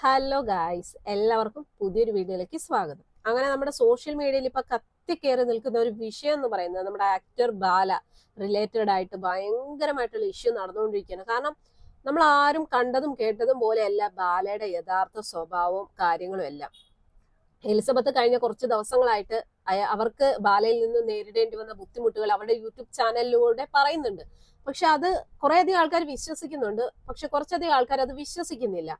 Hello guys എല്ലാവർക്കും പുതിയൊരു വീഡിയോയിലേക്ക് സ്വാഗതം. അങ്ങനെ നമ്മുടെ സോഷ്യൽ മീഡിയയിൽ ഇപ്പൊ കത്തിക്കേറി നിൽക്കുന്ന ഒരു വിഷയം എന്ന് പറയുന്നത് നമ്മുടെ ആക്ടർ ബാല റിലേറ്റഡ് ആയിട്ട് ഭയങ്കരമായിട്ടുള്ള ഇഷ്യൂ നടന്നുകൊണ്ടിരിക്കുകയാണ്. കാരണം നമ്മൾ ആരും കണ്ടതും കേട്ടതും പോലെയല്ല ബാലയുടെ യഥാർത്ഥ സ്വഭാവവും കാര്യങ്ങളും എല്ലാം. എലിസബത്ത് കഴിഞ്ഞ കുറച്ച് ദിവസങ്ങളായിട്ട് അവർക്ക് ബാലയിൽ നിന്ന് നേരിടേണ്ടി വന്ന ബുദ്ധിമുട്ടുകൾ അവരുടെ യൂട്യൂബ് ചാനലിലൂടെ പറയുന്നുണ്ട്. പക്ഷെ അത് കുറേയധികം ആൾക്കാർ വിശ്വസിക്കുന്നുണ്ട്. പക്ഷെ കുറച്ചധികം ആൾക്കാർ അത് വിശ്വസിക്കുന്നില്ല.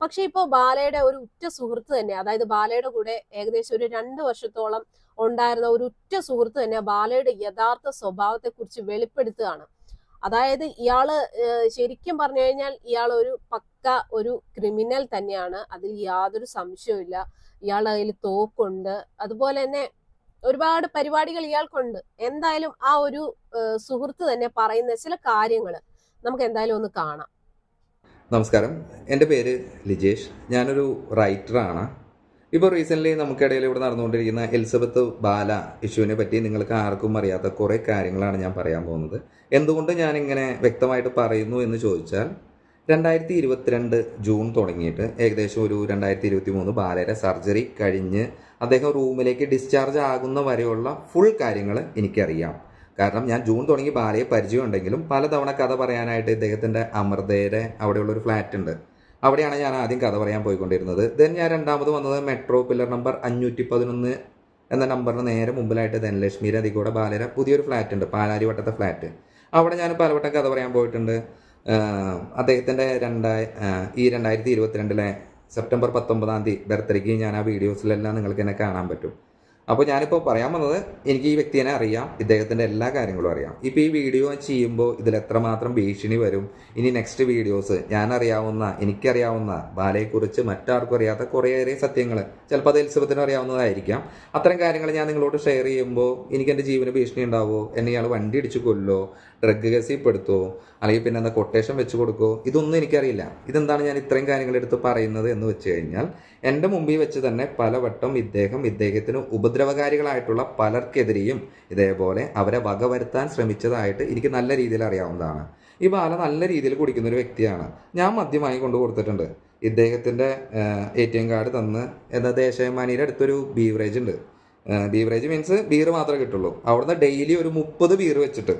പക്ഷെ ഇപ്പോ ബാലയുടെ ഒരു ഉറ്റ സുഹൃത്ത് തന്നെ അതായത് ബാലയുടെ കൂടെ ഏകദേശം ഒരു രണ്ട് വർഷത്തോളം ഉണ്ടായിരുന്ന ഒരു ഉറ്റ സുഹൃത്ത് തന്നെ ബാലയുടെ യഥാർത്ഥ സ്വഭാവത്തെ കുറിച്ച് വെളിപ്പെടുത്തുകയാണ്. അതായത് ഇയാൾ ശരിക്കും പറഞ്ഞു കഴിഞ്ഞാൽ ഇയാൾ ഒരു പക്ക ഒരു ക്രിമിനൽ തന്നെയാണ്. അതിൽ യാതൊരു സംശയവും ഇയാളുടെ കയ്യിൽ തോക്കുണ്ട്. അതുപോലെ തന്നെ ഒരുപാട് പരിപാടികൾ ഇയാൾക്കുണ്ട്. എന്തായാലും ആ ഒരു സുഹൃത്ത് തന്നെ പറയുന്ന ചില കാര്യങ്ങൾ നമുക്ക് എന്തായാലും ഒന്ന് കാണാം. നമസ്കാരം. എന്റെ പേര് ലിജേഷ്. ഞാനൊരു റൈറ്ററാണ്. ഇപ്പോൾ റീസെന്റ്ലി നമുക്കിടയിൽ ഇവിടെ നടന്നുകൊണ്ടിരിക്കുന്ന എലിസബത്ത് ബാല ഇഷ്യൂവിനെ പറ്റി നിങ്ങൾക്ക് ആർക്കും അറിയാത്ത കുറേ കാര്യങ്ങളാണ് ഞാൻ പറയാൻ പോകുന്നത്. എന്തുകൊണ്ട് ഞാനിങ്ങനെ വ്യക്തമായിട്ട് പറയുന്നു എന്ന് ചോദിച്ചാൽ രണ്ടായിരത്തി ഇരുപത്തിരണ്ട് ജൂൺ തുടങ്ങിയിട്ട് ഏകദേശം ഒരു രണ്ടായിരത്തി ഇരുപത്തി മൂന്ന് ബാലയുടെ സർജറി കഴിഞ്ഞ് അദ്ദേഹം റൂമിലേക്ക് ഡിസ്ചാർജ് ആകുന്ന വരെയുള്ള ഫുൾ കാര്യങ്ങൾ എനിക്കറിയാം. കാരണം ഞാൻ ജൂൺ തുടങ്ങി ബാലയെ പരിചയമുണ്ടെങ്കിലും പലതവണ കഥ പറയാനായിട്ട് ഇദ്ദേഹത്തിന്റെ അമൃതയുടെ അവിടെയുള്ളൊരു ഫ്ലാറ്റ് ഉണ്ട്. അവിടെയാണ് ഞാൻ ആദ്യം കഥ പറയാൻ പോയിക്കൊണ്ടിരുന്നത്. ദെൻ ഞാൻ രണ്ടാമത് വന്നത് മെട്രോ പില്ലർ നമ്പർ അഞ്ഞൂറ്റി പതിനൊന്ന് എന്ന നമ്പറിന് നേരെ മുമ്പിലായിട്ട് ധനലക്ഷ്മിയുടെ അതികൂടെ ബാലര പുതിയൊരു ഫ്ലാറ്റ് ഉണ്ട് പാലാരിവട്ടത്തെ ഫ്ലാറ്റ്. അവിടെ ഞാൻ പലവട്ടം കഥ പറയാൻ പോയിട്ടുണ്ട്. അദ്ദേഹത്തിന്റെ രണ്ടായി ഈ രണ്ടായിരത്തി ഇരുപത്തിരണ്ടിലെ സെപ്റ്റംബർ പത്തൊമ്പതാം തീയതി ബർത്ത്ഡേക്ക് ഞാൻ ആ വീഡിയോസിലെല്ലാം നിങ്ങൾക്ക് എന്നെ കാണാൻ പറ്റും. അപ്പോൾ ഞാനിപ്പോൾ പറയാൻ വന്നത് എനിക്ക് ഈ വ്യക്തിനെ അറിയാം ഇദ്ദേഹത്തിന്റെ എല്ലാ കാര്യങ്ങളും അറിയാം. ഇപ്പോൾ ഈ വീഡിയോ ചെയ്യുമ്പോൾ ഇതിൽ എത്രമാത്രം ഭീഷണി വരും? ഇനി നെക്സ്റ്റ് വീഡിയോസ് ഞാൻ അറിയാവുന്ന എനിക്കറിയാവുന്ന ബാലയെക്കുറിച്ച് മറ്റാർക്കും അറിയാത്ത കുറേയേറെ സത്യങ്ങൾ ചിലപ്പോൾ അത് എലിസബത്തിന് അറിയാവുന്നതായിരിക്കാം. അത്തരം കാര്യങ്ങൾ ഞാൻ നിങ്ങളോട് ഷെയർ ചെയ്യുമ്പോൾ എനിക്ക് എന്റെ ജീവന് ഭീഷണി ഉണ്ടാവുമോ എന്നെ ഇയാൾ വണ്ടി ഇടിച്ചു കൊല്ലോ? ഡ്രഗ് കേസിൽ പെടുത്തുമോ അല്ലെങ്കിൽ പിന്നെ എന്താ കൊട്ടേഷൻ വെച്ച് കൊടുക്കുമോ ഇതൊന്നും എനിക്കറിയില്ല. ഇതെന്താണ് ഞാൻ ഇത്രയും കാര്യങ്ങൾ എടുത്ത് പറയുന്നത് എന്ന് വെച്ച് കഴിഞ്ഞാൽ എന്റെ മുമ്പിൽ വെച്ച് തന്നെ പലവട്ടം ഇദ്ദേഹം ഇദ്ദേഹത്തിന് ഉപദ്രവകാരികളായിട്ടുള്ള പലർക്കെതിരെയും ഇതേപോലെ അവരെ വകവരുത്താൻ ശ്രമിച്ചതായിട്ട് എനിക്ക് നല്ല രീതിയിൽ അറിയാവുന്നതാണ്. ഈ ബാല നല്ല രീതിയിൽ കുടിക്കുന്ന ഒരു വ്യക്തിയാണ്. ഞാൻ മദ്യമായി കൊണ്ടു കൊടുത്തിട്ടുണ്ട്. ഇദ്ദേഹത്തിന്റെ എ ടി എം കാർഡ് തന്ന് എന്താ ദേശമാനിയുടെ അടുത്തൊരു ബീവറേജ് ഉണ്ട്. ബീവറേജ് മീൻസ് ബീർ മാത്രമേ കിട്ടുള്ളൂ. അവിടുന്ന് ഡെയിലി ഒരു മുപ്പത് ബീർ വെച്ചിട്ട്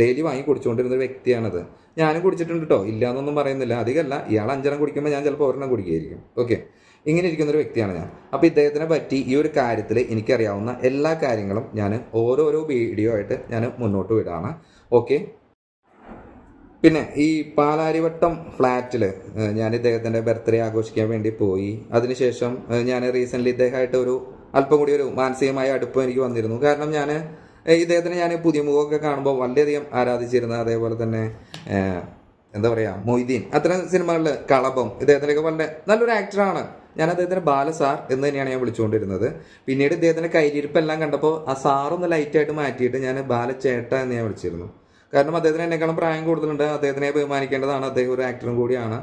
ഡെയിലി വാങ്ങി കുടിച്ചുകൊണ്ടിരുന്ന ഒരു വ്യക്തിയാണത്. ഞാനും കുടിച്ചിട്ടുണ്ട് കേട്ടോ ഇല്ല എന്നൊന്നും പറയുന്നില്ല. അധികമല്ല. ഇയാൾ അഞ്ചെണ്ണം കുടിക്കുമ്പോൾ ഞാൻ ചിലപ്പോൾ ഒരെണ്ണം കുടിക്കുകയായിരിക്കും. ഓക്കെ. ഇങ്ങനെ ഇരിക്കുന്ന ഒരു വ്യക്തിയാണ് ഞാൻ. അപ്പോൾ ഇദ്ദേഹത്തിനെ പറ്റി ഈ ഒരു കാര്യത്തിൽ എനിക്കറിയാവുന്ന എല്ലാ കാര്യങ്ങളും ഞാൻ ഓരോരോ വീഡിയോ ആയിട്ട് ഞാൻ മുന്നോട്ട് വിടാണ്. ഓക്കെ. പിന്നെ ഈ പാലാരിവട്ടം ഫ്ലാറ്റിൽ ഞാൻ ഇദ്ദേഹത്തിന്റെ ബർത്ത്ഡേ ആഘോഷിക്കാൻ വേണ്ടി പോയി. അതിനുശേഷം ഞാൻ റീസെന്റ്ലി ഇദ്ദേഹമായിട്ട് ഒരു അല്പം കൂടി ഒരു മാനസികമായ അടുപ്പം എനിക്ക് വന്നിരുന്നു. കാരണം ഞാൻ ഇദ്ദേഹത്തിന് ഞാൻ പുതിയ മുഖമൊക്കെ കാണുമ്പോൾ വളരെയധികം ആരാധിച്ചിരുന്ന അതേപോലെ തന്നെ എന്താ പറയുക മൊയ്തീൻ. അത്തരം സിനിമകളിൽ കളഭം ഇദ്ദേഹത്തിനൊക്കെ വളരെ നല്ലൊരു ആക്ടറാണ് ഞാൻ അദ്ദേഹത്തിന് ബാല സാർ എന്ന് തന്നെയാണ് ഞാൻ വിളിച്ചുകൊണ്ടിരുന്നത്. പിന്നീട് ഇദ്ദേഹത്തിന്റെ കയ്യിലിരിപ്പെല്ലാം കണ്ടപ്പോൾ ആ സാറൊന്ന് ലൈറ്റായിട്ട് മാറ്റിയിട്ട് ഞാൻ ബാല ചേട്ട എന്ന് ഞാൻ വിളിച്ചിരുന്നു. കാരണം അദ്ദേഹത്തിന് എന്നെക്കാളും പ്രായം കൂടുതലുണ്ട്. അദ്ദേഹത്തിനെ ബഹുമാനിക്കേണ്ടതാണ് അദ്ദേഹം ഒരു ആക്ടറും കൂടിയാണ്.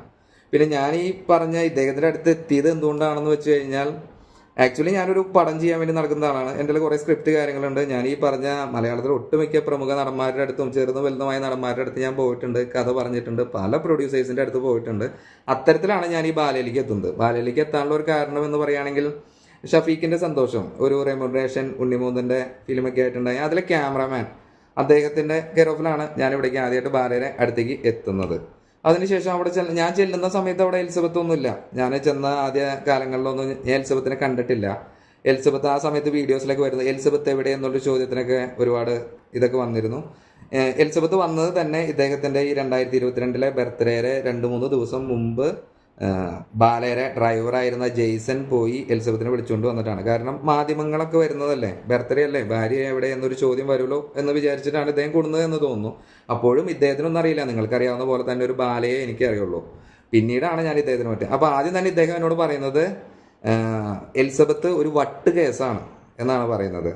പിന്നെ ഞാൻ ഈ പറഞ്ഞ ഇദ്ദേഹത്തിന്റെ അടുത്ത് എത്തിയത് എന്തുകൊണ്ടാണെന്ന് വെച്ച് കഴിഞ്ഞാൽ ആക്ച്വലി ഞാനൊരു പടം ചെയ്യാൻ വേണ്ടി നടക്കുന്ന ആളാണ്. എന്റെ കുറെ സ്ക്രിപ്റ്റ് കാര്യങ്ങളുണ്ട്. ഞാൻ ഈ പറഞ്ഞ മലയാളത്തിലെ ഒട്ടുമിക്ക പ്രമുഖ നടന്മാരുടെ അടുത്തും ചെറുതും വലുതുമായ നടന്മാരുടെ അടുത്ത് ഞാൻ പോയിട്ടുണ്ട് കഥ പറഞ്ഞിട്ടുണ്ട് പല പ്രൊഡ്യൂസേഴ്സിന്റെ അടുത്ത് പോയിട്ടുണ്ട്. അത്തരത്തിലാണ് ഞാൻ ഈ ബാലയിലേക്ക് എത്തുന്നത്. ബാലയിലേക്ക് എത്താനുള്ള ഒരു കാരണം എന്ന് പറയുകയാണെങ്കിൽ ഷഫീഖിന്റെ സന്തോഷം ഒരു റെമുനറേഷൻ ഉണ്ണിമൂന്തന്റെ ഫിലിമൊക്കെ ആയിട്ടുണ്ടായി. അതിലെ ക്യാമറാമാൻ അദ്ദേഹത്തിന്റെ കെയർ ഞാൻ ഇവിടേക്ക് ആദ്യമായിട്ട് ബാലയുടെ അടുത്തേക്ക് എത്തുന്നത്. അതിനുശേഷം അവിടെ ചെല്ല ഞാൻ ചെല്ലുന്ന സമയത്ത് അവിടെ എലിസബത്ത് ഒന്നുമില്ല. ഞാൻ ചെന്ന ആദ്യ കാലങ്ങളിലൊന്നും എലിസബത്തിനെ കണ്ടിട്ടില്ല. എലിസബത്ത് ആ സമയത്ത് വീഡിയോസിലൊക്കെ വരുന്നത് എലിസബത്ത് എവിടെ എന്നുള്ള ചോദ്യത്തിനൊക്കെ ഒരുപാട് ഇതൊക്കെ വന്നിരുന്നു. എലിസബത്ത് വന്നത് തന്നെ ഇദ്ദേഹത്തിന്റെ ഈ രണ്ടായിരത്തി ഇരുപത്തിരണ്ടിലെ ബർത്ത്ഡേയുടെ രണ്ട് മൂന്ന് ദിവസം മുമ്പ് ബാലയുടെ ഡ്രൈവറായിരുന്ന ജെയ്സൺ പോയി എലിസബത്തിനെ വിളിച്ചുകൊണ്ട് വന്നിട്ടാണ്. കാരണം മാധ്യമങ്ങളൊക്കെ വരുന്നതല്ലേ? ബർത്ത്ഡേ അല്ലേ? ഭാര്യ എവിടെ എന്നൊരു ചോദ്യം വരുമല്ലോ എന്ന് വിചാരിച്ചിട്ടാണ് ഇദ്ദേഹം കൊടുന്നത് എന്ന് തോന്നുന്നു. അപ്പോഴും ഇദ്ദേഹത്തിനൊന്നും അറിയില്ല. നിങ്ങൾക്കറിയാവുന്ന പോലെ തന്നെ ഒരു ബാലയെ എനിക്കറിയുള്ളൂ. പിന്നീടാണ് ഞാൻ ഇദ്ദേഹത്തിന് പറ്റുക അപ്പോൾ ആദ്യം തന്നെ ഇദ്ദേഹം എന്നോട് പറയുന്നത് എലിസബത്ത് ഒരു വട്ട് കേസാണ് എന്നാണ് പറയുന്നത്.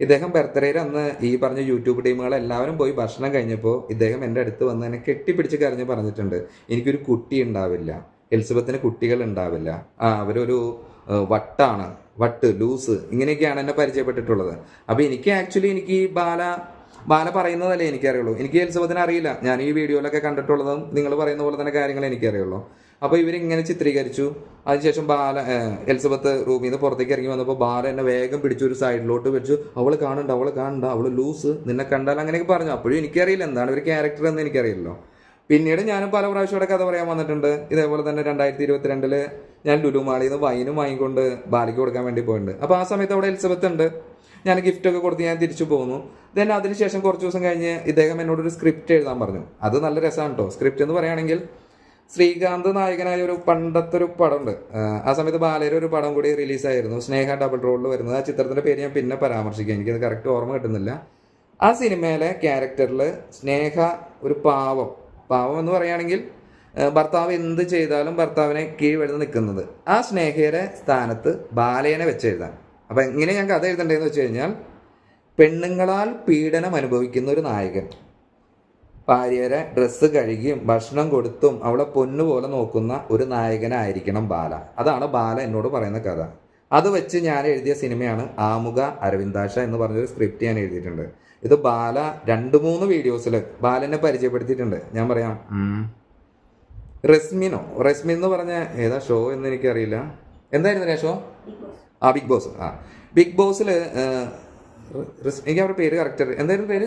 ഇദ്ദേഹം ബർത്ത്ഡേയിൽ അന്ന് ഈ പറഞ്ഞ യൂട്യൂബ് ടീമുകൾ എല്ലാവരും പോയി ഭക്ഷണം കഴിഞ്ഞപ്പോൾ ഇദ്ദേഹം എന്റെ അടുത്ത് വന്ന് എന്നെ കെട്ടിപ്പിടിച്ച് കരഞ്ഞ് പറഞ്ഞിട്ടുണ്ട്. എനിക്കൊരു കുട്ടി ഉണ്ടാവില്ല. എലിസബത്തിന് കുട്ടികൾ ഉണ്ടാവില്ല. ആ അവരൊരു വട്ടാണ് വട്ട് ലൂസ് ഇങ്ങനെയൊക്കെയാണ് എന്നെ പരിചയപ്പെട്ടിട്ടുള്ളത്. അപ്പോൾ എനിക്ക് ആക്ച്വലി എനിക്ക് ഈ ബാല ബാല പറയുന്നതല്ലേ എനിക്കറിയുള്ളൂ. എനിക്ക് എലിസബത്തിനെ അറിയില്ല. ഞാൻ ഈ വീഡിയോയിലൊക്കെ കണ്ടിട്ടുള്ളതും നിങ്ങൾ പറയുന്ന പോലെ തന്നെ കാര്യങ്ങൾ എനിക്കറിയുള്ളൂ. അപ്പോൾ ഇവരിങ്ങനെ ചിത്രീകരിച്ചു. അതിനുശേഷം ബാല എലിസബത്ത് റൂമിൽ നിന്ന് പുറത്തേക്ക് ഇറങ്ങി വന്നപ്പോൾ ബാല എന്നെ വേഗം പിടിച്ചു ഒരു സൈഡിലോട്ട് വെച്ചു. അവൾ കാണണ്ട അവൾ കാണണ്ട അവൾ ലൂസ് നിന്നെ കണ്ടാൽ അങ്ങനെയൊക്കെ പറഞ്ഞു. അപ്പോഴും എനിക്കറിയില്ല. എന്താണ് ഒരു ക്യാരക്ടർ എന്ന് എനിക്കറിയില്ലല്ലോ. പിന്നീട് ഞാനും പല പ്രാവശ്യം ഇവിടെ കഥ പറയാൻ വന്നിട്ടുണ്ട്. ഇതേപോലെ തന്നെ രണ്ടായിരത്തി ഇരുപത്തിരണ്ടിൽ ഞാൻ ലുലുമാളിയിൽ നിന്ന് വൈനും വാങ്ങിക്കൊണ്ട് ബാലിക്ക് കൊടുക്കാൻ വേണ്ടി പോയിട്ടുണ്ട്. അപ്പോൾ ആ സമയത്ത് അവിടെ എലിസബത്ത് ഉണ്ട്. ഞാൻ ഗിഫ്റ്റ് ഒക്കെ കൊടുത്ത് ഞാൻ തിരിച്ചു പോകുന്നു ദെൻ അതിനുശേഷം കുറച്ച് ദിവസം കഴിഞ്ഞ് ഇദ്ദേഹം എന്നോടൊരു സ്ക്രിപ്റ്റ് എഴുതാൻ പറഞ്ഞു. അത് നല്ല രസമാണ് കേട്ടോ സ്ക്രിപ്റ്റ് എന്ന് പറയുകയാണെങ്കിൽ ശ്രീകാന്ത് നായകനായ ഒരു പണ്ടത്തെ ഒരു പടമുണ്ട്. ആ സമയത്ത് ബാലയുടെ ഒരു പടം കൂടി റിലീസായിരുന്നു സ്നേഹ ഡബിൾ റോളിൽ വരുന്നത്. ആ ചിത്രത്തിന്റെ പേര് ഞാൻ പിന്നെ പരാമർശിക്കാം. എനിക്കത് കറക്റ്റ് ഓർമ്മ കിട്ടുന്നില്ല. ആ സിനിമയിലെ ക്യാരക്ടറിൽ സ്നേഹ ഒരു പാവം. പാവം എന്ന് പറയുകയാണെങ്കിൽ ഭർത്താവ് എന്ത് ചെയ്താലും ഭർത്താവിനെ കീഴ്വഴുന്ന് നിൽക്കുന്നത്. ആ സ്നേഹയുടെ സ്ഥാനത്ത് ബാലയനെ വെച്ച് എഴുതാൻ അപ്പം എങ്ങനെ ഞാൻ കഥ എഴുതണ്ടേന്ന് വെച്ച് കഴിഞ്ഞാൽ പെണ്ണുങ്ങളാൽ പീഡനം അനുഭവിക്കുന്ന ഒരു നായകൻ. ഭാര്യരെ ഡ്രസ്സ് കഴുകിയും ഭക്ഷണം കൊടുത്തും അവളെ പൊന്നുപോലെ നോക്കുന്ന ഒരു നായകനായിരിക്കണം ബാല. അതാണ് ബാല എന്നോട് പറയുന്ന കഥ. അത് വെച്ച് ഞാൻ എഴുതിയ സിനിമയാണ് ആമുഖ അരവിന്ദാശ എന്ന് പറഞ്ഞൊരു സ്ക്രിപ്റ്റ് ഞാൻ എഴുതിയിട്ടുണ്ട്. ഇത് ബാല രണ്ട് മൂന്ന് വീഡിയോസിൽ ബാലനെ പരിചയപ്പെടുത്തിയിട്ടുണ്ട്. ഞാൻ പറയാം. റെസ്മിനോ? റെസ്മിൻ എന്ന് പറഞ്ഞ ഏതാ ഷോ എന്ന് എനിക്കറിയില്ല. എന്തായിരുന്നു ഷോ ആ ബിഗ് ബോസ് ആ. ബിഗ് ബോസിൽ എനിക്ക് അവരുടെ പേര് കറക്റ്റ് എന്തായിരുന്നു പേര്?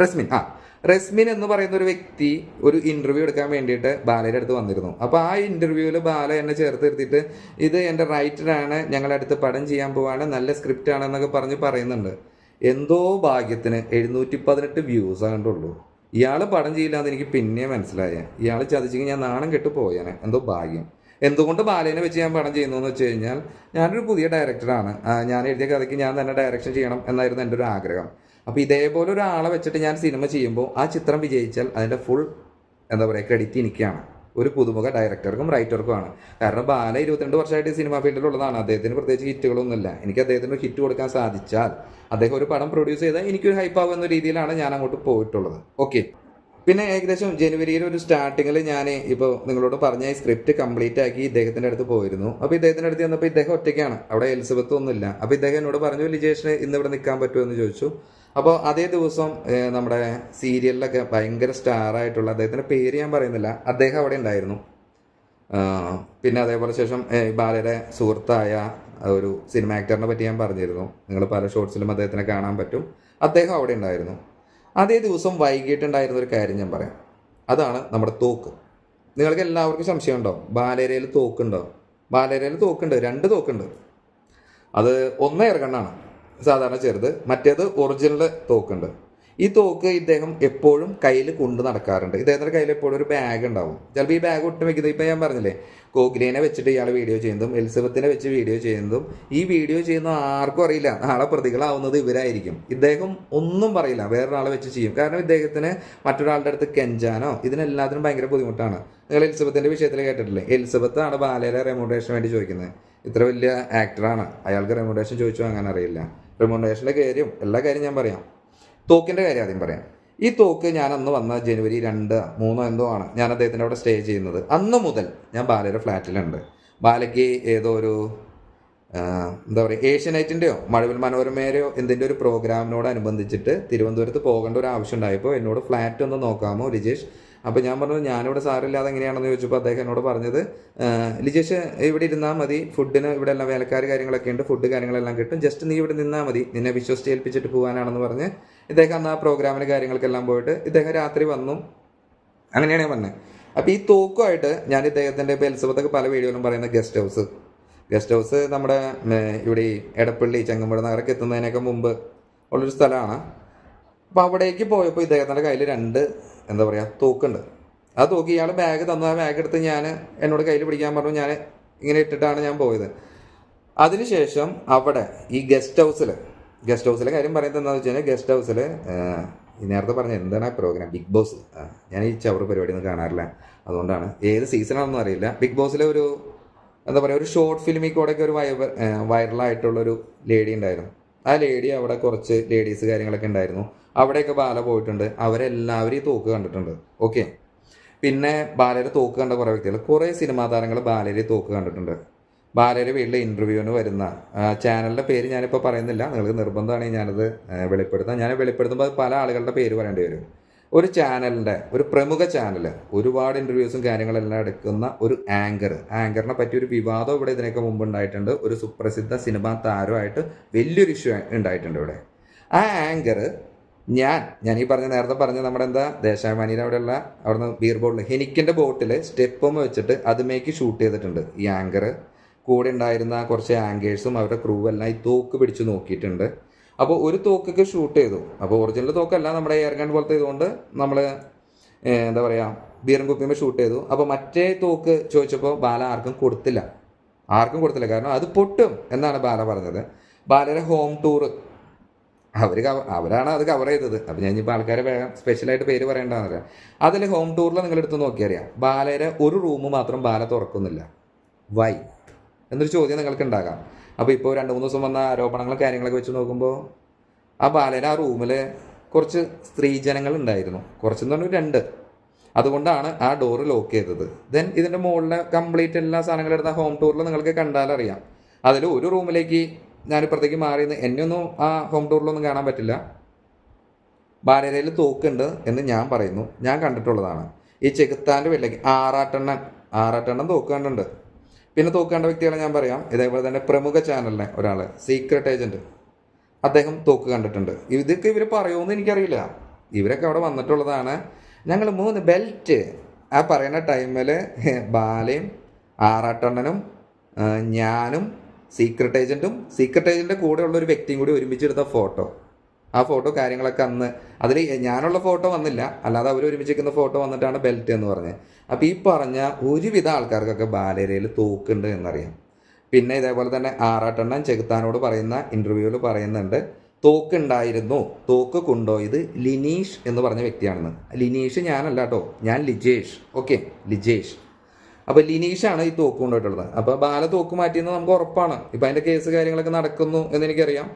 റസ്മിൻ. ആ. റസ്മിൻ എന്ന് പറയുന്ന ഒരു വ്യക്തി ഒരു ഇന്റർവ്യൂ എടുക്കാൻ വേണ്ടിയിട്ട് ബാലയുടെ അടുത്ത് വന്നിരുന്നു. അപ്പോൾ ആ ഇന്റർവ്യൂവിൽ ബാല എന്നെ ചേർത്ത് നിർത്തിയിട്ട് ഇത് എന്റെ റൈറ്ററാണ് ഞങ്ങളുടെ അടുത്ത് പടം ചെയ്യാൻ പോവാണ് നല്ല സ്ക്രിപ്റ്റ് ആണെന്നൊക്കെ പറഞ്ഞ് പറയുന്നുണ്ട്. എന്തോ ഭാഗ്യത്തിന് എഴുന്നൂറ്റി പതിനെട്ട് വ്യൂസ് ആണ്ടുള്ളൂ ഇയാൾ പടം ചെയ്യില്ലാന്ന് എനിക്ക് പിന്നെ മനസ്സിലായേ. ഇയാൾ ചതിച്ചെങ്കിൽ ഞാൻ നാണം കെട്ട് പോയേനെ. എന്തോ ഭാഗ്യം. എന്തുകൊണ്ട് ബാലേനെ വെച്ച് ഞാൻ പടം ചെയ്യുന്നു എന്ന് വെച്ച് കഴിഞ്ഞാൽ ഞാനൊരു പുതിയ ഡയറക്ടറാണ് ഞാൻ എഴുതിയ കഥയ്ക്ക് ഞാൻ തന്നെ ഡയറക്ഷൻ ചെയ്യണം എന്നായിരുന്നു എന്റെ ഒരു ആഗ്രഹം. അപ്പോൾ ഇതേപോലെ ഒരാളെ വെച്ചിട്ട് ഞാൻ സിനിമ ചെയ്യുമ്പോൾ ആ ചിത്രം വിജയിച്ചാൽ അതിന്റെ ഫുൾ എന്താ പറയുക ക്രെഡിറ്റ് എനിക്കാണ്. ഒരു പുതുമുഖ ഡയറക്ടർക്കും റൈറ്റർക്കുമാണ് കാരണം ബാല ഇരുപത്തിരണ്ട് വർഷമായിട്ട് സിനിമാ ഫീൽഡിലുള്ളതാണ് അദ്ദേഹത്തിന് പ്രത്യേകിച്ച് ഹിറ്റുകളൊന്നുമില്ല. എനിക്ക് അദ്ദേഹത്തിന് ഹിറ്റ് കൊടുക്കാൻ സാധിച്ചാൽ അദ്ദേഹം ഒരു പടം പ്രൊഡ്യൂസ് ചെയ്താൽ എനിക്കൊരു ഹൈപ്പ് ആവുന്ന രീതിയിലാണ് ഞാൻ അങ്ങോട്ട് പോയിട്ടുള്ളത്. ഓക്കെ പിന്നെ ഏകദേശം ജനുവരിയിൽ ഒരു സ്റ്റാർട്ടിങ്ങിൽ ഞാൻ ഇപ്പോൾ നിങ്ങളോട് പറഞ്ഞ ഈ സ്ക്രിപ്റ്റ് കംപ്ലീറ്റ് ആക്കി ഇദ്ദേഹത്തിന്റെ അടുത്ത് പോയിരുന്നു. അപ്പോൾ ഇദ്ദേഹത്തിന്റെ അടുത്ത് ചെന്നപ്പോൾ ഇദ്ദേഹം ഒറ്റയ്ക്കാണ്. അവിടെ എലിസബത്ത് ഒന്നുമില്ല. അപ്പോൾ ഇദ്ദേഹം എന്നോട് പറഞ്ഞു ലിജേഷിന് ഇന്ന് ഇവിടെ നിൽക്കാൻ പറ്റുമോ? എന്ന് ചോദിച്ചു. അപ്പോൾ അതേ ദിവസം നമ്മുടെ സീരിയലിലൊക്കെ ഭയങ്കര സ്റ്റാറായിട്ടുള്ള അദ്ദേഹത്തിന്റെ പേര് ഞാൻ പറയുന്നില്ല. അദ്ദേഹം അവിടെ ഉണ്ടായിരുന്നു. പിന്നെ അതേപോലെ ശേഷം ബാലയുടെ സുഹൃത്തായ ഒരു സിനിമ ആക്ടറിനെ പറ്റി ഞാൻ പറഞ്ഞിരുന്നു. നിങ്ങൾ പല ഷോർട്സിലും അദ്ദേഹത്തിനെ കാണാൻ പറ്റും. അദ്ദേഹം അവിടെ ഉണ്ടായിരുന്നു. അതേ ദിവസം വൈകിട്ടുണ്ടായിരുന്ന ഒരു കാര്യം ഞാൻ പറയാം. അതാണ് നമ്മുടെ തോക്ക്. നിങ്ങൾക്ക് എല്ലാവർക്കും സംശയമുണ്ടോ? ബാലേരയിൽ തോക്കുണ്ടോ? ബാലേരയിൽ തോക്കുണ്ട്. രണ്ട് തോക്കുണ്ട്. അത് ഒന്ന് എയർഗണ്ണാണ് സാധാരണ ചെറുത്. മറ്റേത് ഒറിജിനൽ തോക്കുണ്ട്. ഈ തോക്ക് ഇദ്ദേഹം എപ്പോഴും കയ്യിൽ കൊണ്ടു നടക്കാറുണ്ട്. ഇദ്ദേഹത്തിന്റെ കയ്യിൽ എപ്പോഴും ഒരു ബാഗ് ഉണ്ടാവും. ചിലപ്പോൾ ഈ ബാഗ് ഒട്ടും വെക്കുന്നത് ഇപ്പം ഞാൻ പറഞ്ഞില്ലേ കോഗ്ലിനെ വെച്ചിട്ട് ഇയാൾ വീഡിയോ ചെയ്യുന്നതും എലിസബത്തിനെ വെച്ച് വീഡിയോ ചെയ്യുന്നതും ഈ വീഡിയോ ചെയ്യുന്ന ആർക്കും അറിയില്ല. ആളെ പ്രതികളാവുന്നത് ഇവരായിരിക്കും. ഇദ്ദേഹം ഒന്നും പറയില്ല. വേറൊരാളെ വെച്ച് ചെയ്യും. കാരണം ഇദ്ദേഹത്തിന് മറ്റൊരാളുടെ അടുത്ത് കെഞ്ചാനോ ഇതിനെല്ലാത്തിനും ഭയങ്കര ബുദ്ധിമുട്ടാണ്. നിങ്ങൾ എലിസബത്തിന്റെ വിഷയത്തിൽ കേട്ടിട്ടില്ലേ? എലിസബത്ത് ആണ് ബാലയുടെ റെമോണ്ടേഷൻ വേണ്ടി ചോദിക്കുന്നത്. ഇത്ര വലിയ ആക്ടറാണ് അയാൾക്ക് റെമോഡേഷൻ ചോദിച്ചു അങ്ങനെ അറിയില്ല. റെമോണ്ടേഷന്റെ കാര്യം എല്ലാ കാര്യം ഞാൻ പറയാം. തോക്കിന്റെ കാര്യം ആദ്യം പറയാം. ഈ തോക്ക് ഞാൻ അന്ന് വന്ന ജനുവരി രണ്ട് മൂന്നോ എന്തോ ആണ് ഞാൻ അദ്ദേഹത്തിന്റെ അവിടെ സ്റ്റേ ചെയ്യുന്നത്. അന്ന് മുതൽ ഞാൻ ബാലയുടെ ഫ്ലാറ്റിലുണ്ട്. ബാലയ്ക്ക് ഏതോ ഒരു എന്താ പറയുക ഏഷ്യനൈറ്റിന്റെയോ മഴവിൽ മനോരമയുടെയോ എന്തിന്റെ ഒരു പ്രോഗ്രാമിനോടനുബന്ധിച്ചിട്ട് തിരുവനന്തപുരത്ത് പോകേണ്ട ഒരു ആവശ്യം ഉണ്ടായപ്പോൾ എന്നോട് ഫ്ലാറ്റ് ഒന്ന് നോക്കാമോ ലിജേഷ് അപ്പോൾ ഞാൻ പറഞ്ഞു ഞാനിവിടെ സാറില്ലാതെ എങ്ങനെയാണെന്ന് ചോദിച്ചപ്പോൾ അദ്ദേഹം എന്നോട് പറഞ്ഞത് ലിജേഷ് ഇവിടെ ഇരുന്നാൽ മതി ഫുഡിന് ഇവിടെ എല്ലാം വേലക്കാർ കാര്യങ്ങളൊക്കെ ഉണ്ട് ഫുഡ് കാര്യങ്ങളെല്ലാം കിട്ടും ജസ്റ്റ് നീ ഇവിടെ നിന്നാൽ മതി നിന്നെ വിശ്വസിച്ച് ഏൽപ്പിച്ചിട്ട് പോകാനാണെന്ന് പറഞ്ഞ് ഇദ്ദേഹം അന്ന് ആ പ്രോഗ്രാമിന് കാര്യങ്ങൾക്കെല്ലാം പോയിട്ട് ഇദ്ദേഹം രാത്രി വന്നു. അങ്ങനെയാണ് ഞാൻ പറഞ്ഞത്. അപ്പോൾ ഈ തോക്കുമായിട്ട് ഞാൻ ഇദ്ദേഹത്തിന്റെ ഇപ്പോൾ എലിസബത്തൊക്കെ പല വീഡിയോയിലും പറയുന്ന ഗസ്റ്റ് ഹൗസ്. ഗസ്റ്റ് ഹൗസ് നമ്മുടെ ഇവിടെ ഈ എടപ്പള്ളി ചെങ്ങമ്പുഴ നഗരക്ക് എത്തുന്നതിനൊക്കെ മുമ്പ് ഉള്ളൊരു സ്ഥലമാണ്. അപ്പോൾ അവിടേക്ക് പോയപ്പോൾ ഇദ്ദേഹത്തിന്റെ കയ്യിൽ രണ്ട് എന്താ പറയുക തോക്കുണ്ട്. ആ തോക്ക് ഇയാൾ ബാഗ് തന്നു. ആ ബാഗ് എടുത്ത് ഞാൻ എന്നോട് കയ്യിൽ പിടിക്കാൻ പറഞ്ഞു. ഞാൻ ഇങ്ങനെ ഇട്ടിട്ടാണ് ഞാൻ പോയത്. അതിനുശേഷം അവിടെ ഈ ഗസ്റ്റ് ഹൗസിൽ ഗസ്റ്റ് ഹൗസിലെ കാര്യം പറയുന്നത് എന്താണെന്ന് വെച്ച് കഴിഞ്ഞാൽ ഗസ്റ്റ് ഹൗസിൽ നേരത്തെ പറഞ്ഞ എന്താണ് ആ പ്രോഗ്രാം ബിഗ് ബോസ് ഞാൻ ഈ ചവറ് പരിപാടി ഒന്നും കാണാറില്ല. അതുകൊണ്ടാണ്. ഏത് സീസണാണെന്നും അറിയില്ല. ബിഗ് ബോസിലെ ഒരു എന്താ പറയുക ഒരു ഷോർട്ട് ഫിലിമിൽ കൂടെയൊക്കെ ഒരു വൈബർ വൈറലായിട്ടുള്ളൊരു ലേഡി ഉണ്ടായിരുന്നു. ആ ലേഡി അവിടെ കുറച്ച് ലേഡീസ് കാര്യങ്ങളൊക്കെ ഉണ്ടായിരുന്നു. അവിടെയൊക്കെ ബാല പോയിട്ടുണ്ട്. അവരെല്ലാവരും ഈ തോക്ക് കണ്ടിട്ടുണ്ട്. ഓക്കെ പിന്നെ ബാലയുടെ തോക്ക് കണ്ട കുറേ വ്യക്തികൾ. കുറേ സിനിമാ താരങ്ങൾ ബാലയുടെ തോക്ക് കണ്ടിട്ടുണ്ട്. ബാലയുടെ വീട്ടിലെ ഇന്റർവ്യൂവിന് വരുന്ന ചാനലിന്റെ പേര് ഞാനിപ്പോൾ പറയുന്നില്ല. നിങ്ങൾക്ക് നിർബന്ധമാണെങ്കിൽ ഞാനത് വെളിപ്പെടുത്താം. ഞാൻ വെളിപ്പെടുത്തുമ്പോൾ പല ആളുകളുടെ പേര് പറയേണ്ടി വരും. ഒരു ചാനലിന്റെ ഒരു പ്രമുഖ ചാനൽ ഒരുപാട് ഇന്റർവ്യൂസും കാര്യങ്ങളെല്ലാം എടുക്കുന്ന ഒരു ആങ്കർ ആങ്കറിനെ പറ്റി ഒരു വിവാദം ഇവിടെ ഇതിനൊക്കെ മുമ്പ് ഉണ്ടായിട്ടുണ്ട്. ഒരു സുപ്രസിദ്ധ സിനിമാ താരമായിട്ട് വലിയൊരു ഇഷ്യൂ ഉണ്ടായിട്ടുണ്ട് ഇവിടെ. ആ ആങ്കർ ഞാൻ ഞാൻ ഈ പറഞ്ഞ നേരത്തെ പറഞ്ഞ നമ്മുടെ എന്താ ദേശാഭിമാനിയുടെ അവിടെയുള്ള അവിടുന്ന് ബീർ ബോട്ടിൽ ഹെനിക്കിന്റെ ബോട്ടിൽ സ്റ്റെപ്പും വെച്ചിട്ട് അതുമേക്ക് ഷൂട്ട് ചെയ്തിട്ടുണ്ട്. ഈ ആങ്കർ കൂടെ ഉണ്ടായിരുന്ന കുറച്ച് ആങ്കേഴ്സും അവരുടെ ക്രൂ എല്ലാം ഈ തോക്ക് പിടിച്ച് നോക്കിയിട്ടുണ്ട്. അപ്പോൾ ഒരു തോക്കൊക്കെ ഷൂട്ട് ചെയ്തു. അപ്പോൾ ഒറിജിനൽ തോക്കല്ല നമ്മുടെ എയർ ഗൺ പോലത്തെ ഇതുകൊണ്ട് നമ്മൾ എന്താ പറയുക ബീറും കുപ്പിയുമ്പോൾ ഷൂട്ട് ചെയ്തു. അപ്പോൾ മറ്റേ തോക്ക് ചോദിച്ചപ്പോൾ ബാല ആർക്കും കൊടുത്തില്ല. ആർക്കും കൊടുത്തില്ല. കാരണം അത് പൊട്ടും എന്നാണ് ബാല പറഞ്ഞത്. ബാലയുടെ ഹോം ടൂർ അവർ അവരാണ് അത് കവർ ചെയ്തത്. അപ്പം ഞാൻ ഇപ്പോൾ ആൾക്കാരെ വേഗം സ്പെഷ്യലായിട്ട് പേര് പറയേണ്ടതെന്നറിയാം അതിൽ ഹോം ടൂറിൽ നിങ്ങളെടുത്ത് നോക്കിയറിയാം ബാലയുടെ ഒരു റൂം മാത്രം ബാല തുറക്കുന്നില്ല. വൈ എന്നൊരു ചോദ്യം നിങ്ങൾക്ക് ഉണ്ടാകാം. അപ്പോൾ ഇപ്പോൾ രണ്ട് മൂന്ന് ദിവസം വന്ന ആരോപണങ്ങളും കാര്യങ്ങളൊക്കെ വെച്ച് നോക്കുമ്പോൾ ആ ബാലയുടെ ആ റൂമിൽ കുറച്ച് സ്ത്രീജനങ്ങൾ ഉണ്ടായിരുന്നു. കുറച്ചെന്ന് പറഞ്ഞാൽ രണ്ട്. അതുകൊണ്ടാണ് ആ ഡോറ് ലോക്ക് ചെയ്തത്. ദെൻ ഇതിന്റെ മുകളിലെ കംപ്ലീറ്റ് എല്ലാ സാധനങ്ങളും എടുത്ത ഹോം ടൂറിൽ നിങ്ങൾക്ക് കണ്ടാലറിയാം. അതിൽ ഒരു റൂമിലേക്ക് ഞാൻ ഇപ്പുറത്തേക്ക് മാറി നിന്ന് എന്നെ ഒന്നും ആ ഹോം ടൂറിലൊന്നും കാണാൻ പറ്റില്ല. ഭാര്യയിൽ തോക്കുണ്ട് എന്ന് ഞാൻ പറയുന്നു. ഞാൻ കണ്ടിട്ടുള്ളതാണ്. ഈ ചെകുത്താന്റെ വീട്ടിലേക്ക് ആറാട്ടെണ്ണൻ ആറാട്ടെണ്ണൻ തോക്ക് കണ്ടുണ്ട് പിന്നെ തോക്ക് വ്യക്തികളെ ഞാൻ പറയാം. ഇതേപോലെ തന്നെ പ്രമുഖ ചാനലിനെ ഒരാൾ സീക്രട്ട് ഏജന്റ് അദ്ദേഹം തോക്ക് കണ്ടിട്ടുണ്ട്. ഇതൊക്കെ ഇവർ പറയുമെന്ന് എനിക്കറിയില്ല. ഇവരൊക്കെ അവിടെ വന്നിട്ടുള്ളതാണ്. ഞങ്ങൾ മൂന്ന് ബെൽറ്റ് ആ പറയുന്ന ടൈമിൽ ബാലയും ആറാട്ടെണ്ണനും ഞാനും സീക്രട്ട് ഏജന്റും സീക്രട്ട് ഏജന്റിന്റെ ഉള്ള ഒരു വ്യക്തിയും കൂടി ഒരുമിച്ച് എടുത്ത ഫോട്ടോ ആ ഫോട്ടോ കാര്യങ്ങളൊക്കെ അന്ന് അതിൽ ഞാനുള്ള ഫോട്ടോ വന്നില്ല. അല്ലാതെ അവർ ഒരുമിച്ചിരിക്കുന്ന ഫോട്ടോ വന്നിട്ടാണ് ബെൽറ്റ് എന്ന് പറഞ്ഞത്. അപ്പോൾ ഈ പറഞ്ഞ ഒരുവിധ ആൾക്കാർക്കൊക്കെ ബാലരയിൽ തോക്കുണ്ട് എന്നറിയാം. പിന്നെ ഇതേപോലെ തന്നെ ആറാട്ടെണ്ണൻ ചെകുത്താനോട് പറയുന്ന ഇന്റർവ്യൂവിൽ പറയുന്നുണ്ട് തോക്കുണ്ടായിരുന്നു. തോക്ക് കൊണ്ടുപോയത് ലിനീഷ് എന്ന് പറഞ്ഞ വ്യക്തിയാണെന്ന്. ലിനീഷ് ഞാനല്ല കേട്ടോ ഞാൻ ലിജേഷ്. ഓക്കെ ലിജേഷ്. അപ്പോൾ ലിനീഷാണ് ഈ തോക്ക് കൊണ്ടുപോയിട്ടുള്ളത്. അപ്പോൾ ബാല തോക്ക് മാറ്റിയെന്ന് നമുക്ക് ഉറപ്പാണ്. ഇപ്പൊ അതിന്റെ കേസ് കാര്യങ്ങളൊക്കെ നടക്കുന്നു എന്ന് എനിക്കറിയാം.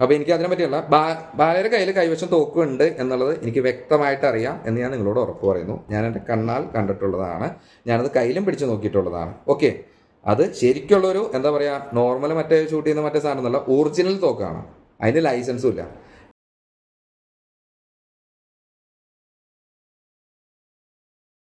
അപ്പോൾ എനിക്ക് അതിനെ പറ്റിയല്ല. ബാ ബാലയുടെ കയ്യിൽ കൈവശം തോക്കുണ്ട് എന്നുള്ളത് എനിക്ക് വ്യക്തമായിട്ട് അറിയാം എന്ന് ഞാൻ നിങ്ങളോട് ഉറപ്പ് പറയുന്നു. ഞാൻ എന്റെ കണ്ണാൽ കണ്ടിട്ടുള്ളതാണ്. ഞാനത് കയ്യിലും പിടിച്ച് നോക്കിയിട്ടുള്ളതാണ്. ഓക്കെ. അത് ശരിക്കുള്ളൊരു എന്താ പറയുക നോർമൽ മറ്റേ ഷൂട്ട് ചെയ്യുന്ന മറ്റേ സാധനം എന്നല്ല ഒറിജിനൽ തോക്കാണ്. അതിന് ലൈസൻസും ഇല്ല.